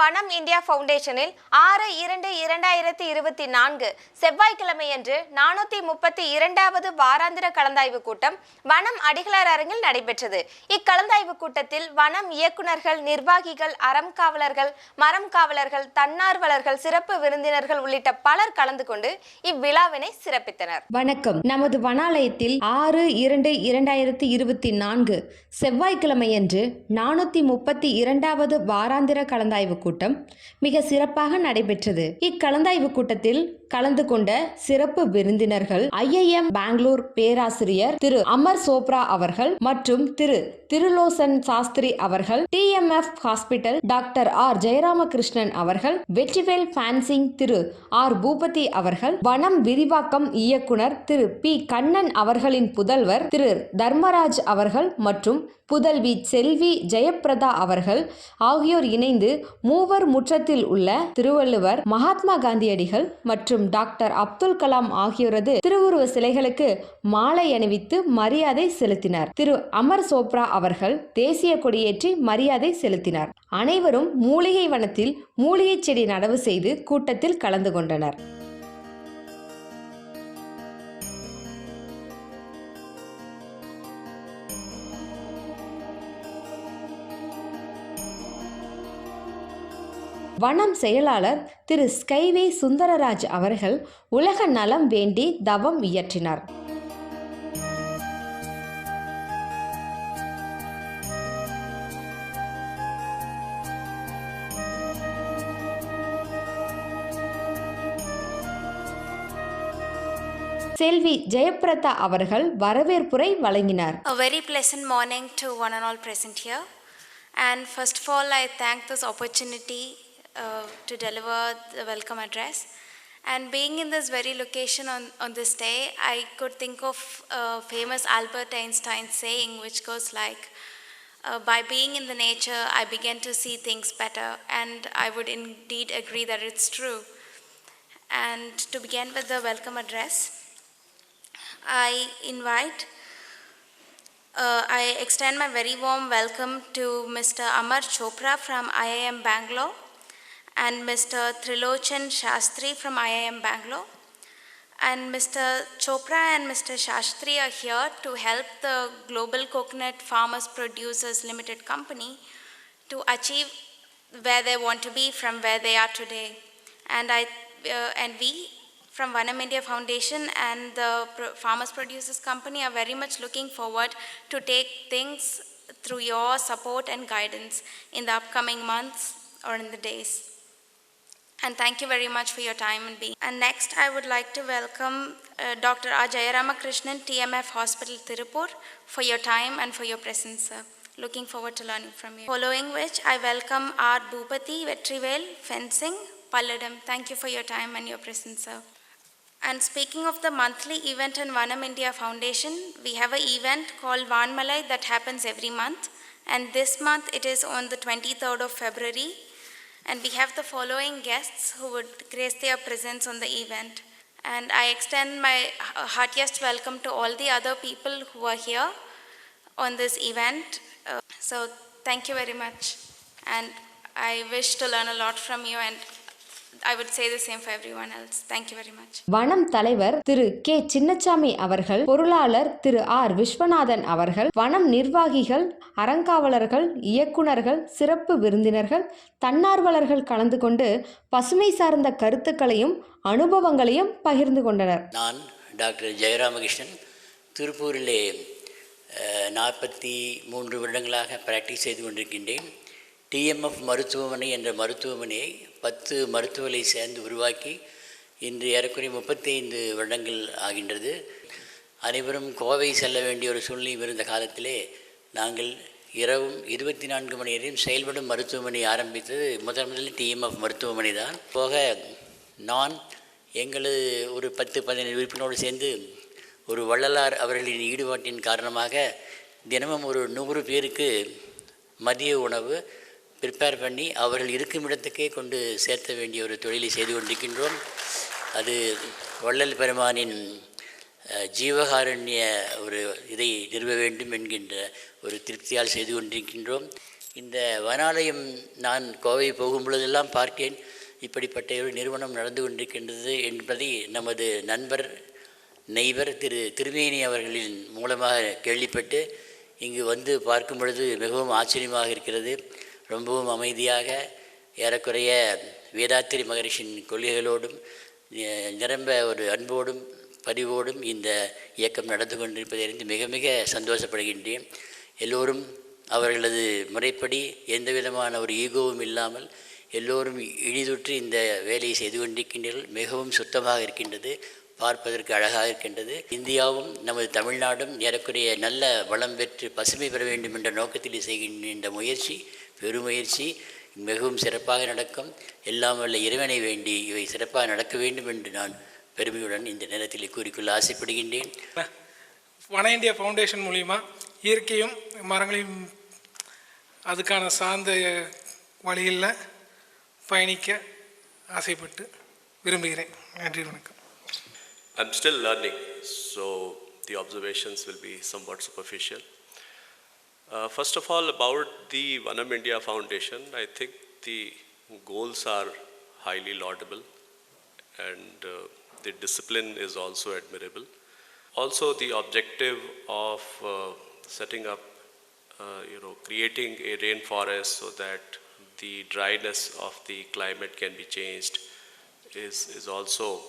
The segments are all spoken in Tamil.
வனம் இந்தியா ஃபவுண்டேஷனில் ஆறு இரண்டு இரண்டாயிரத்தி இருபத்தி நான்கு செவ்வாய்க்கிழமையன்று நானூற்றி முப்பத்தி இரண்டாவது வாராந்திர கலந்தாய்வு கூட்டம் வனம் அடிகளார் அரங்கில் நடைபெற்றது. இக்கலந்தாய்வு கூட்டத்தில் வனம் இயக்குனர்கள் நிர்வாகிகள் அறம் காவலர்கள் மரம் காவலர்கள் தன்னார்வலர்கள் சிறப்பு விருந்தினர்கள் உள்ளிட்ட பலர் கலந்து கொண்டு இவ்விழாவினை சிறப்பித்தனர். வணக்கம். நமது வனாலயத்தில் ஆறு இரண்டு இரண்டாயிரத்தி இருபத்தி நான்கு செவ்வாய்க்கிழமையன்று நானூற்றி முப்பத்தி இரண்டாவது வாராந்திர கலந்தாய்வு கூட்டம் மிக சிறப்பாக நடைபெற்றது. இக்கலந்தாய்வு கூட்டத்தில் கலந்து கொண்ட சிறப்பு விருந்தினர்கள் ஐஐஎம் பெங்களூர் பேராசிரியர் திரு அமர் சோப்ரா அவர்கள் மற்றும் திரு திருலோசன் சாஸ்திரி அவர்கள் TMF hospital doctor R. Jayaramakrishnan அவர்கள் வெற்றிவேல் ஃபேன்சிங் திரு ஆர். பூபதி அவர்கள் வனம் விரிவாக்கம் இயக்குனர் திரு பி. கண்ணன் அவர்களின் புதல்வர் திரு தர்மராஜ் அவர்கள் மற்றும் புதல்வி செல்வி ஜெயப்பிரதா அவர்கள் ஆகியோர் இணைந்து மூவர் முற்றத்தில் உள்ள திருவள்ளுவர் மகாத்மா காந்தியடிகள் மற்றும் டாக்டர் அப்துல் கலாம் ஆகியோரது திருவுருவ சிலைகளுக்கு மாலை அணிவித்து மரியாதை செலுத்தினார். திரு அமர் சோப்ரா அவர்கள் தேசிய கொடியேற்றி மரியாதை செலுத்தினார். அனைவரும் மூலிகை வனத்தில் மூலிகை செடி நடவு செய்து கூட்டத்தில் கலந்து கொண்டனர். வனம் செயலாளர் திரு ஸ்கைவே சுந்தரராஜ் அவர்கள் உலக நலம் வேண்டி தவம் இயற்றினார் செல்வி ஜெயப்பிரதா அவர்கள் வரவேற்புரை வழங்கினார் A very pleasant morning to one and all present here. And first of all, I thank this opportunity uh, to deliver the welcome address. And being in this very location on, on this day, I could think of a famous Albert Einstein saying, which goes like, uh, By being in the nature, I began to see things better. And I would indeed agree that it's true. And to begin with the welcome address, I invite uh, I extend my very warm welcome to Mr. Amar Chopra from IIM Bangalore and Mr. Trilochan Shastri from IIM Bangalore. And Mr. Chopra and Mr. Shastri are here to help the Global Coconut Farmers Producers Limited Company to achieve where they want to be from where they are today. And I uh, and we from Vanam India Foundation and the Farmers Producers Company are very much looking forward to take things through your support and guidance in the upcoming months or in the days. And thank you very much for your time and being. And next, I would like to welcome uh, Dr. R. Jayaramakrishnan, TMF Hospital, Tirupur, for your time and for your presence, sir. Looking forward to learning from you. Following which, I welcome R. Bhupati, Vetrivel, Fencing, Palladam. Thank you for your time and your presence, sir. And speaking of the monthly event in Vanam India Foundation, we have an event called Vanmalai that happens every month. And this month it is on the 23rd of February. And we have the following guests who would grace their presence on the event. And I extend my heartiest welcome to all the other people who are here on this event. Uh, so thank you very much. And I wish to learn a lot from you and I would say the same for everyone else. Thank you very much. வனம் தலைவர் திரு கே சின்னசாமி அவர்கள் பொருளாளர் திரு ஆர் விஸ்வநாதன் அவர்கள் வனம் நிர்வாகிகள் அறங்காவலர்கள் இயக்குனர்கள் சிறப்பு விருந்தினர்கள் தன்னார்வலர்கள் கலந்து கொண்டு பசுமை சார்ந்த கருத்துக்களையும் அனுபவங்களையும் பகிர்ந்து கொண்டனர் நான் டாக்டர் ஜெயராமகிருஷ்ணன் திருப்பூரிலே நாற்பத்தி மூன்று வருடங்களாக பிராக்டிஸ் செய்து கொண்டிருக்கின்றேன் டிஎம்எஃப் மருத்துவமனை என்ற மருத்துவமனையை பத்து மருத்துவரை சேர்ந்து உருவாக்கி இன்று ஏறக்குறைய முப்பத்தைந்து வருடங்கள் ஆகின்றது. அனைவரும் கோவை செல்ல வேண்டிய ஒரு சூழ்நிலை இருந்த காலத்திலே நாங்கள் இரவும் இருபத்தி நான்கு மணி நேரம் செயல்படும் மருத்துவமனை ஆரம்பித்தது. முதல் முதலில் டிஎம்எஃப் மருத்துவமனை தான். போக நான் எங்களது ஒரு பத்து பதினைந்து உறுப்பினரோடு சேர்ந்து ஒரு வள்ளலார் அவர்களின் ஈடுபாட்டின் காரணமாக தினமும் ஒரு நூறு பேருக்கு மதிய உணவு ப்ரிப்பேர் பண்ணி அவர்கள் இருக்கும் இடத்துக்கே கொண்டு சேர்த்த வேண்டிய ஒரு தொழிலை செய்து கொண்டிருக்கின்றோம். அது வள்ளல் பெருமானின் ஜீவகாரண்ய ஒரு இதை நிறுவ வேண்டும் என்கின்ற ஒரு திருப்தியால் செய்து கொண்டிருக்கின்றோம். இந்த வனாலயம் நான் கோவை போகும் பொழுதெல்லாம் பார்த்தேன். இப்படிப்பட்ட ஒரு நிறுவனம் நடந்து கொண்டிருக்கின்றது என்பதை நமது நண்பர் நெய்வர் திரு திருமேனி அவர்களின் மூலமாக கேள்விப்பட்டு இங்கு வந்து பார்க்கும் பொழுது மிகவும் ஆச்சரியமாக இருக்கிறது. ரொம்பவும் அமைதியாக ஏறக்குறைய வேதாத்திரி மகரிஷின் கொள்கைகளோடும் நிரம்ப ஒரு அன்போடும் பதிவோடும் இந்த இயக்கம் நடந்து கொண்டிருப்பதை அறிந்து மிக மிக சந்தோஷப்படுகின்றேன். எல்லோரும் அவர்களது முறைப்படி எந்த விதமான ஒரு ஈகோவும் இல்லாமல் எல்லோரும் இழிதுற்று இந்த வேலையை செய்து கொண்டிருக்கின்றீர்கள். மிகவும் சுத்தமாக இருக்கின்றது. பார்ப்பதற்கு அழகாக இருக்கின்றது. இந்தியாவும் நமது தமிழ்நாடும் ஏறக்குறைய நல்ல வளம் பெற்று பசுமை பெற வேண்டும் என்ற நோக்கத்தில் செய்கின்ற முயற்சி பெருமுயற்சி மிகவும் சிறப்பாக நடக்கும். எல்லாம் வல்ல இறைவனை வேண்டி இவை சிறப்பாக நடக்க வேண்டும் என்று நான் பெருமையுடன் இந்த நேரத்தில் கூறிக்கொள்ள ஆசைப்படுகின்றேன். வன இந்தியா ஃபவுண்டேஷன் மூலிமா இயற்கையும் மரங்களையும் அதுக்கான சார்ந்த வழியில் பயணிக்க ஆசைப்பட்டு விரும்புகிறேன். நன்றி வணக்கம். I'm still learning, so the observations will be somewhat superficial. Uh, first of all, about the Vanam India Foundation, I think the goals are highly laudable and uh, the discipline is also admirable. Also, the objective of uh, setting up, uh, you know, creating a rainforest so that the dryness of the climate can be changed is, is also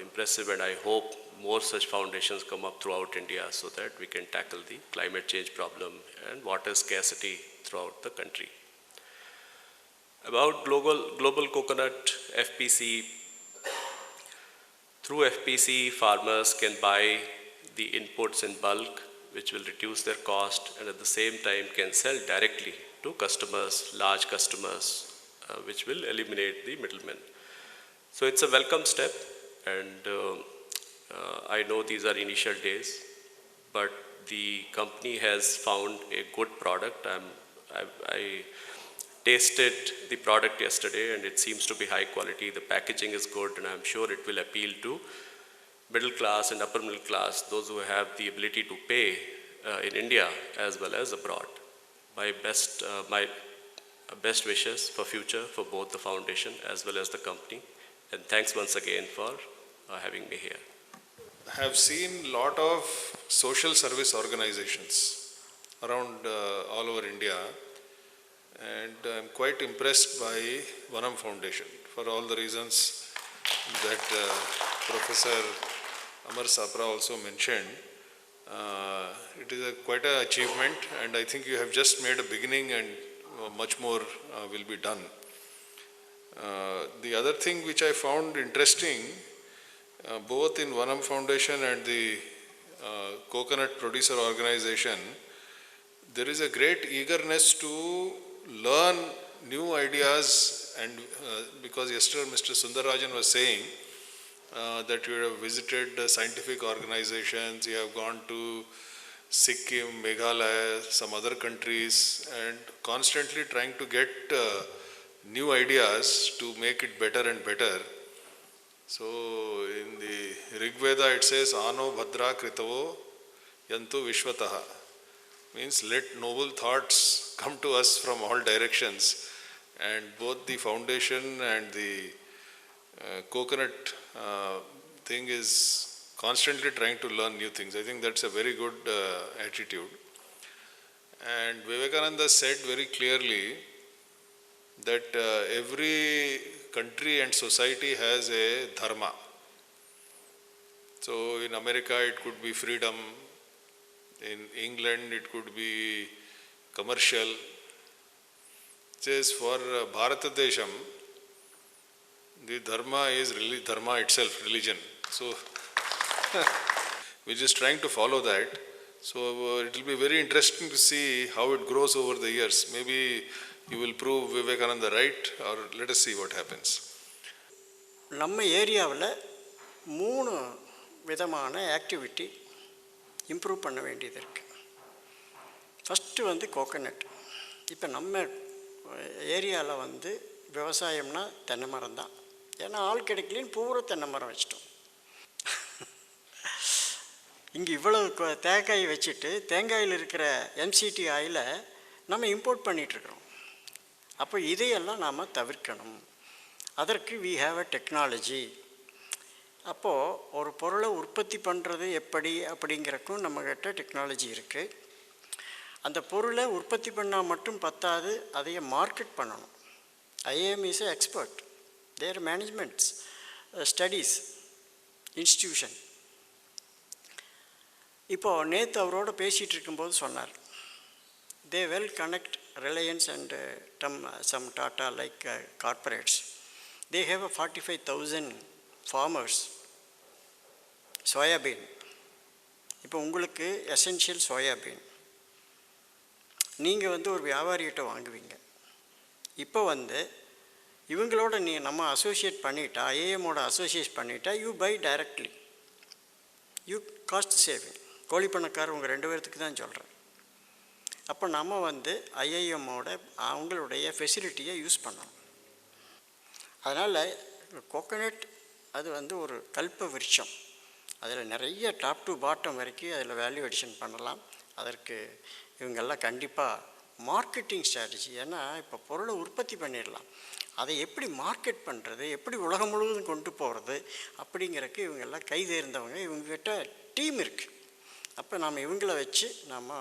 impressive, and I hope more such foundations come up throughout India so that we can tackle the climate change problem and water scarcity throughout the country. About global, global coconut FPC, through FPC, farmers can buy the inputs in bulk, which will reduce their cost, and at the same time can sell directly to customers, large customers, uh, which will eliminate the middlemen. So it's a welcome step, and uh, uh, I know these are initial days, but the company has found a good product. I'm, I, I tasted the product yesterday, and it seems to be high quality. The packaging is good, and I'm sure it will appeal to middle class and upper middle class, those who have the ability to pay uh, in India as well as abroad. My best, uh, my best wishes for future for both the foundation as well as the company. And thanks once again for uh, having me here. I have seen a lot of social service organizations around uh, all over India and I'm quite impressed by Vanam Foundation for all the reasons that uh, Professor Amar Sapra also mentioned. Uh, it is a quite an achievement and I think you have just made a beginning and uh, much more uh, will be done. Uh, the other thing which I found interesting uh, both in Vanam Foundation and the uh, Coconut Producer Organization, there is a great eagerness to learn new ideas and uh, because yesterday Mr. Sundarajan was saying uh, that you have visited scientific organizations, you have gone to Sikkim, Meghalaya, some other countries and constantly trying to get uh, new ideas to make it better and better. So in the Rig Veda it says Ano Bhadra Kritavo Yantu Vishwataha means let noble thoughts come to us from all directions and both the foundation and the uh, coconut uh, thing is constantly trying to learn new things. I think that's a very good uh, attitude. And Vivekananda said very clearly that uh, every country and society has a dharma. So in America it could be freedom, in England it could be commercial. Says for uh, Bharata Desham, the dharma is really dharma itself, religion. So we're just trying to follow that. So uh, it will be very interesting to see how it grows over the years. Maybe you will prove Vivekananda right, or let us see what happens. நம்ம ஏரியாவில் மூணு விதமான ஆக்டிவிட்டி இம்ப்ரூவ் பண்ண வேண்டியது இருக்குது ஃபஸ்ட்டு வந்து கோகனட் இப்போ நம்ம ஏரியாவில் வந்து விவசாயம்னா தென்னை மரம் தான். ஏன்னா ஆள் கிடைக்கலன்னு பூரா தென்னை மரம் வச்சிட்டோம். இங்கே இவ்வளவு தேங்காய் வச்சுட்டு தேங்காயில் இருக்கிற எம்சிடி ஆயிலை நம்ம இம்போர்ட் பண்ணிகிட்ருக்குறோம் அப்போ இதையெல்லாம் நாம் தவிர்க்கணும். அதற்கு வி ஹாவ் அ டெக்னாலஜி அப்போது ஒரு பொருளை உற்பத்தி பண்ணுறது எப்படி அப்படிங்கிறக்கும் நம்மக்கிட்ட டெக்னாலஜி இருக்குது அந்த பொருளை உற்பத்தி பண்ணால் மட்டும் பத்தாது அதையே மார்க்கெட் பண்ணணும். IAM is a expert there managements studies institution இப்போது நேற்று அவரோட பேசிகிட்டு இருக்கும்போது சொன்னார். They well connect Reliance and டம் some Tata like corporates they have a forty five thousand farmers soybean இப்போ உங்களுக்கு எசென்ஷியல் சோயாபீன் நீங்கள் வந்து ஒரு வியாபாரிகிட்ட வாங்குவீங்க. இப்போ வந்து இவங்களோட நீ நம்ம அசோசியேட் பண்ணிட்டா ஐஏஎம்மோட அசோசியேட் பண்ணிட்டா you buy directly you cost saving கோழிப்பணக்காரர் உங்கள் ரெண்டு பேர்த்துக்கு தான் சொல்கிறேன் அப்போ நம்ம வந்து ஐஐஎம்மோட அவங்களுடைய ஃபெசிலிட்டியை யூஸ் பண்ணணும். அதனால் கோகனட் அது வந்து ஒரு கல்ப விருட்சம். அதில் நிறைய டாப் டு பாட்டம் வரைக்கும் அதில் வேல்யூ அடிஷன் பண்ணலாம். அதற்கு இவங்கெல்லாம் கண்டிப்பாக மார்க்கெட்டிங் ஸ்ட்ராட்டஜி ஏன்னா இப்போ பொருளை உற்பத்தி பண்ணிடலாம். அதை எப்படி மார்க்கெட் பண்ணுறது எப்படி உலகம் முழுவதும் கொண்டு போகிறது அப்படிங்கிறக்கு இவங்கெல்லாம் கைதேர்ந்தவங்க இவங்ககிட்ட டீம் இருக்குது அப்போ நாம் இவங்கள வச்சு நம்ம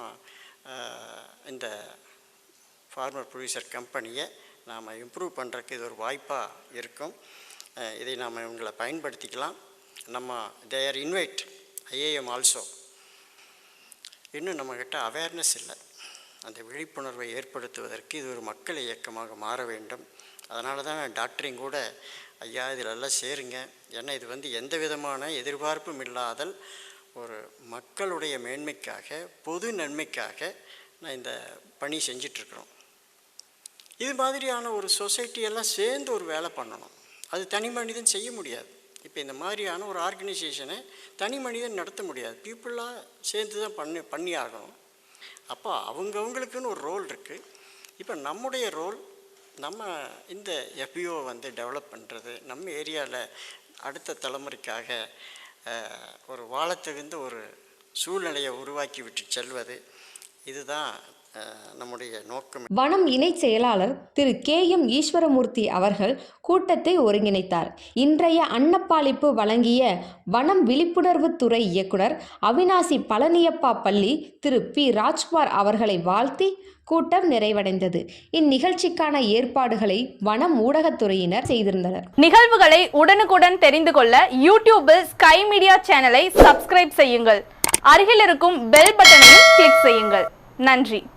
இந்த ஃபார்மர் ப்ரொடியூசர் கம்பெனியை நாம் இம்ப்ரூவ் பண்ணுறக்கு இது ஒரு வாய்ப்பாக இருக்கும். இதை நாம் இவங்களை பயன்படுத்திக்கலாம். நம்ம தேர் இன்வைட் ஐஏஎம் ஆல்சோ இன்னும் நம்மக்கிட்ட அவேர்னஸ் இல்லை. அந்த விழிப்புணர்வை ஏற்படுத்துவதற்கு இது ஒரு மக்கள் இயக்கமாக மாற வேண்டும். அதனால தான் டாக்டரையும் கூட ஐயா இதிலெல்லாம் சேருங்க. ஏன்னா இது வந்து எந்த விதமான எதிர்பார்ப்பும் இல்லாதல் ஒரு மக்களுடைய மேன்மைக்காக பொது நன்மைக்காக நான் இந்த பணி செஞ்சிட்ருக்குறோம். இது மாதிரியான ஒரு சொசைட்டியெல்லாம் சேர்ந்து ஒரு வேலை பண்ணணும். அது தனி மனிதன் செய்ய முடியாது. இப்போ இந்த மாதிரியான ஒரு ஆர்கனைசேஷனை தனி மனிதன் நடத்த முடியாது. பீப்புளாக சேர்ந்து தான் பண்ணி பண்ணி ஆகணும் அப்போ அவங்கவுங்களுக்குன்னு ஒரு ரோல் இருக்குது இப்போ நம்முடைய ரோல் நம்ம இந்த எஃபிஓ வந்து டெவலப் பண்ணுறது நம்ம ஏரியாவில் அடுத்த தலைமுறைக்காக ஒரு வாழத்தகுந்த ஒரு சூழ்நிலையை உருவாக்கி விட்டு செல்வது இதுதான் நம்முடைய நோக்கம். வனம் இணைச் செயலாளர் திரு கே எம் ஈஸ்வரமூர்த்தி அவர்கள் கூட்டத்தை ஒருங்கிணைத்தார். இன்றைய அன்னப்பாளிப்பு வழங்கிய வனம் விழிப்புணர்வு துறை இயக்குனர் அவினாசி பழனியப்பா பள்ளி திரு பி. ராஜ்குமார் அவர்களை வாழ்த்தி கூட்டம் நிறைவடைந்தது. இந்நிகழ்ச்சிக்கான ஏற்பாடுகளை வனம் ஊடகத்துறையினர் செய்திருந்தனர். நிகழ்வுகளை உடனுக்குடன் தெரிந்து கொள்ள யூடியூபில் ஸ்கை மீடியா சேனலை சப்ஸ்கிரைப் செய்யுங்கள். அருகில் இருக்கும் பெல் பட்டனையும் கிளிக் செய்யுங்கள். நன்றி.